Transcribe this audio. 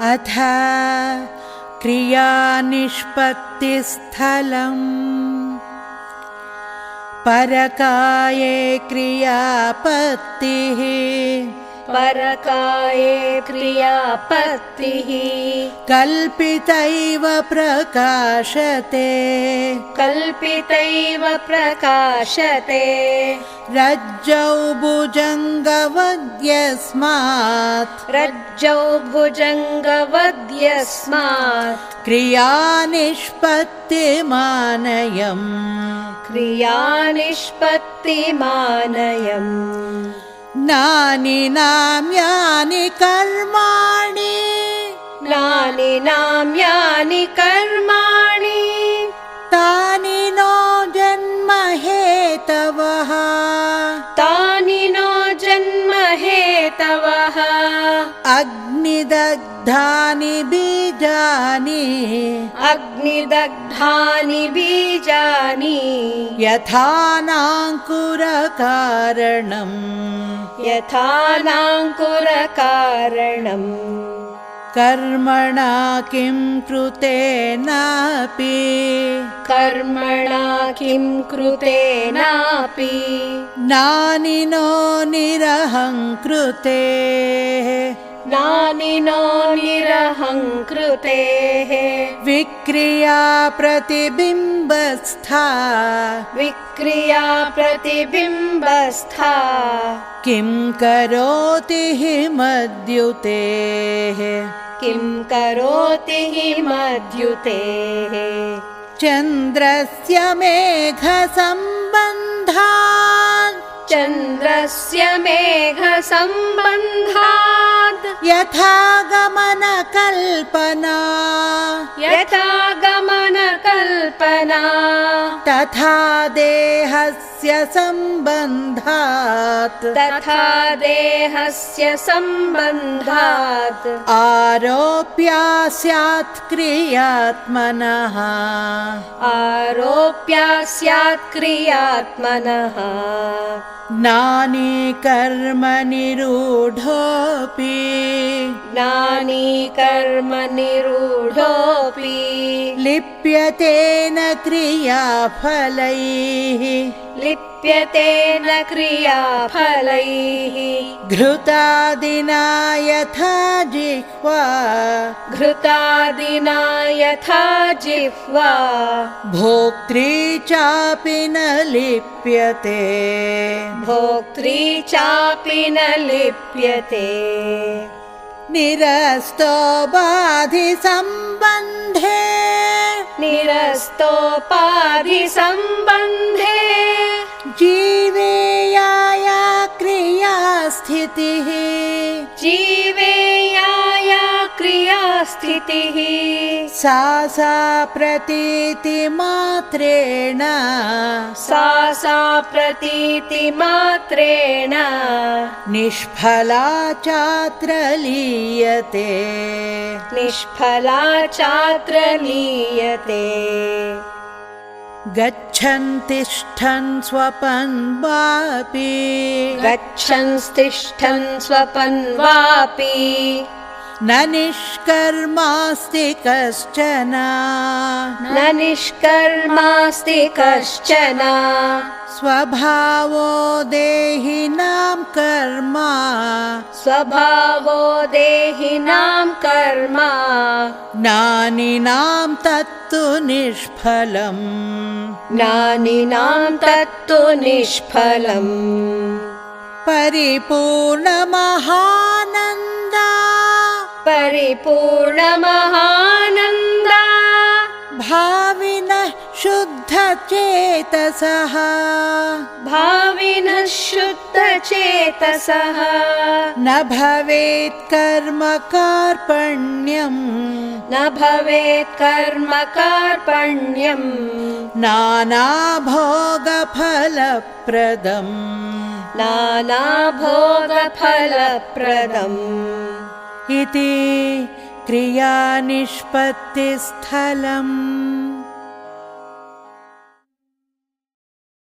अथ क्रियानिष्पत्तिस्थलम्। परकाये क्रियापत्तिः परकाये क्रियापत्तिः कल्पितैव प्रकाशते। कल्पितैव प्रकाशते। रज्जौ भुजङ्गवद्यस्मात्। रज्जौ भुजङ्गवद्यस्मात्। क्रियानिष्पत्तिमानयम्। क्रियानिष्पत्तिमानयम् नानि नाम्यानि कर्माणि। नानि नाम्यानि कर्माणि। तानि नो जन्महेतवः तानि नो जन्म हेतवः अग्निदग्धानि बीजानि अग्निदग्धानि बीजानि। यथानाङ्कुरकारणम्। यथानाङ्कुरकारणम्। कर्मणा किं कृतेनापि। कर्मणा किं कृतेनापि। नानि नो निरहङ्कृतेः। नानि नो निरहङ्कृतेः विक्रिया प्रतिबिम्बस्था। विक्रिया प्रतिबिम्बस्था। किं करोति हि मद्युतेः। किं करोति हि मद्युतेः। चन्द्रस्य मेघसम्बन्धात् चन्द्रस्य मेघसम्बन्धात् यथा गमनकल्पना यथा गमनकल्पना तथा देहस्य सम्बन्धात् तथा देहस्य सम्बन्धात् आरोप्या स्यात् क्रियात्मनः। आरोप्या स्यात् क्रियात्मनः। नानी कर्म निरूढोऽपि। नानी कर्म निरूढोऽपि। लिप्यतेन क्रियाफलैः। लिप्यते न क्रियाफलैः। घृतादिना यथा जिह्वा। घृतादिना यथा जिह्वा। भोक्त्री चापि न लिप्यते। भोक्त्री चापि न लिप्यते। निरस्तो बाधिसम्बन्धे। निरस्तोपाधिसम्बन्धे क्रियास्थितिः जीवेयाया क्रियास्थितिः। सा सा प्रतीतिमात्रेण। सा सा प्रतीतिमात्रेण। निष्फला चात्र लीयते निष्फला चात्र लीयते गच्छन् तिष्ठन् स्वपन् वापि। गच्छन् तिष्ठन् स्वपन् वापि न निष्कर्मास्ति कश्चन। न निष्कर्मास्ति कश्चन। स्वभावो देहिनां कर्म। स्वभावो देहिनां कर्म। नानिनां तत्तु निष्फलम्। ज्ञानिनां तत्तु निष्फलम्। परिपूर्णमहानन्दा परिपूर्णमहानन्दा। भाविनः शुद्धचेतसः। भाविनः शुद्धचेतसः। न भवेत् कर्म कार्पण्यम्। न भवेत् कर्म कार्पण्यम्। नानाभोगफलप्रदम्। नानाभोगफलप्रदम् इति क्रियानिष्पत्तिस्थलम्